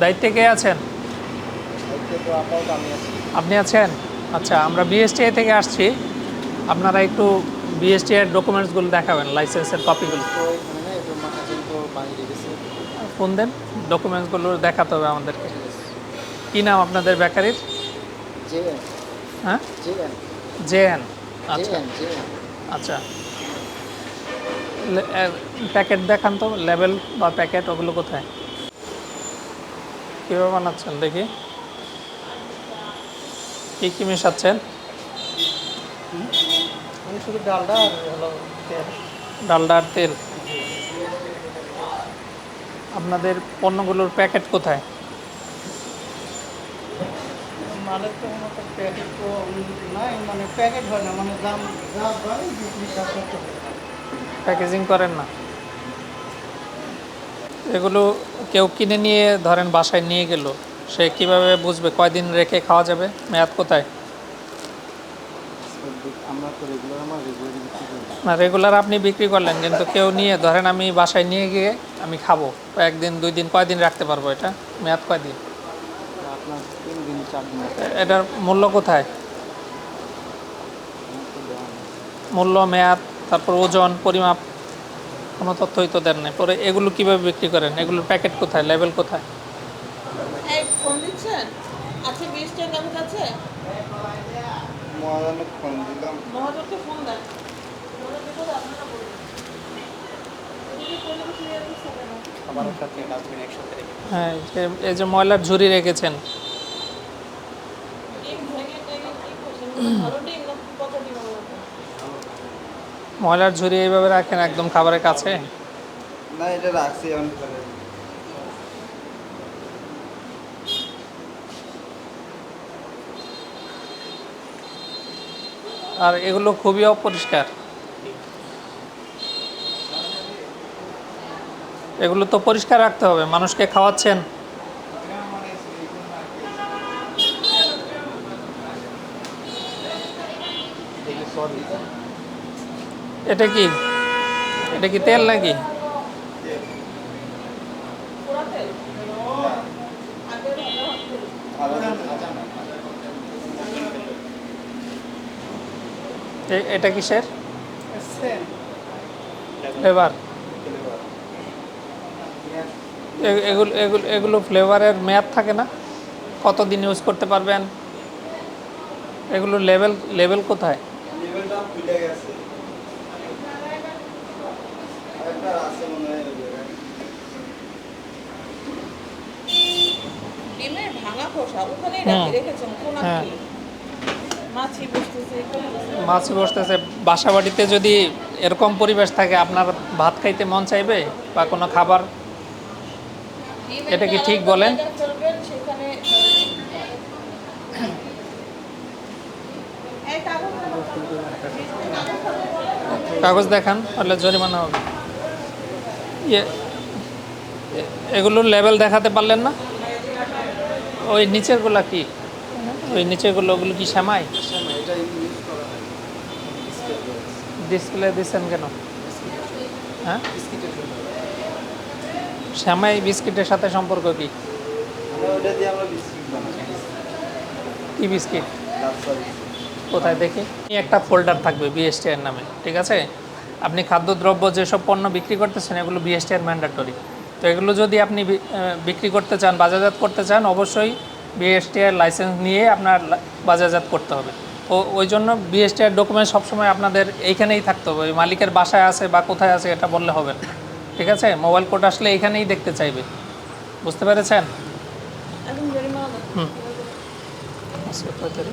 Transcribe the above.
দায়িত্বে কে আছেন? আপনি আছেন? আচ্ছা আমরা বিএসটিআই থেকে আসছি। আপনারা একটু বিএসটিআই ডকুমেন্টসগুলো দেখাবেন লাইসেন্সের কপিগুলো ফোন দেন ডকুমেন্টসগুলো দেখাতে হবে আমাদেরকে। কী নাম আপনাদের বেকারির? হ্যাঁ? জেএন আচ্ছা। আচ্ছা প্যাকেট দেখান তো লেভেল বা প্যাকেট, ওগুলো কোথায়? কীভাবে বানাচ্ছেন দেখি? কী কী মেশাচ্ছেন? শুধু ডালটা আর হলো তেল। ডালডা আর তেল? আপনাদের পণ্যগুলোর প্যাকেট কোথায়? মালের তো মতো প্যাকেট তো নাই মানে প্যাকেট হয় না মানে দাম যা বিক্রি প্যাকেজিং করেন না? এগুলো কেউ কিনে নিয়ে, ধরেন বাসায় নিয়ে গেল, সে কীভাবে বুঝবে কয়দিন রেখে খাওয়া যাবে? মেয়াদ কোথায়? না রেগুলার আপনি বিক্রি করলেন, কিন্তু কেউ নিয়ে, ধরেন আমি বাসায় নিয়ে গিয়ে আমি খাব, একদিন, দুই দিন, কয়দিন রাখতে পারব এটা? মেয়াদ কয়দিন? এটার মূল্য কোথায়? মূল্য, মেয়াদ, তারপর ওজন, পরিমাপ কোনো তথ্যই তো দেন নাই। পরে এগুলো কীভাবে বিক্রি করেন? এগুলোর প্যাকেট কোথায়? লেভেল কোথায়? এই ফোন দিচ্ছেন? আছে বিশ টাকা মহাজনে ফোন দিলাম। মহাজনকে ফোন দেন। কিছু হ্যাঁ এই যে- এই যে ময়লার ঝুড়ি রেখেছেন। ময়লার ঝুড়ি এইভাবে রাখেন একদম খাবারের কাছে? না এটা রাখছি এখন। আর এগুলো খুবই অপরিষ্কার। এগুলো তো পরিষ্কার রাখতে হবে মানুষকে খাওয়াচ্ছেন। সরি এটা কি? এটা কি তেল নাকি? এটা কিসের? ফ্লেভার এগুলো এগুলো এগুলো ফ্লেভারের মেয়াদ থাকে না? কতদিন ইউজ করতে পারবেন? এগুলো লেভেল লেভেল কোথায়? লেভেলটা গেছে আরেকটা আছে মনে হয় ডিমের ভাঙা খোসা ওখানেই রেখেছেন কোন হ্যাঁ। মাছি বসতেছে বাসা বাড়িতে যদি এরকম পরিবেশ থাকে আপনার ভাত খাইতে মন চাইবে বা কোনো খাবার? এটা কি ঠিক বলেন? কাগজ দেখান তাহলে জরিমানা হবে। ইয়ে এগুলোর লেভেল দেখাতে পারলেন না? ওই নিচেরগুলা কি? ওই নিচেরগুলো, ওগুলো কি শ্যামাই? ডিসপ্লে দিচ্ছেন কেন? হ্যাঁ? শ্যামাই বিস্কিটের সাথে সম্পর্ক কি? কি বিস্কিট? কোথায় দেখি? একটা ফোল্ডার থাকবে বিএসটি এর নামে, ঠিক আছে? আপনি খাদ্যদ্রব্য যেসব পণ্য বিক্রি করতেছেন এগুলো বিএসটি এর ম্যান্ডাটরি তো এগুলো যদি আপনি বিক্রি করতে চান বাজারজাত করতে চান অবশ্যই বিএসটি এর লাইসেন্স নিয়ে আপনার বাজারজাত করতে হবে। ও ওই জন্য বিএসটি এর ডকুমেন্ট সবসময় আপনাদের এইখানেই থাকতে হবে। ওই মালিকের বাসায় আছে বা কোথায় আছে এটা বললে হবে না। ঠিক আছে? মোবাইল কোড আসলে এইখানেই দেখতে চাইবে। বুঝতে পেরেছেন? হুম।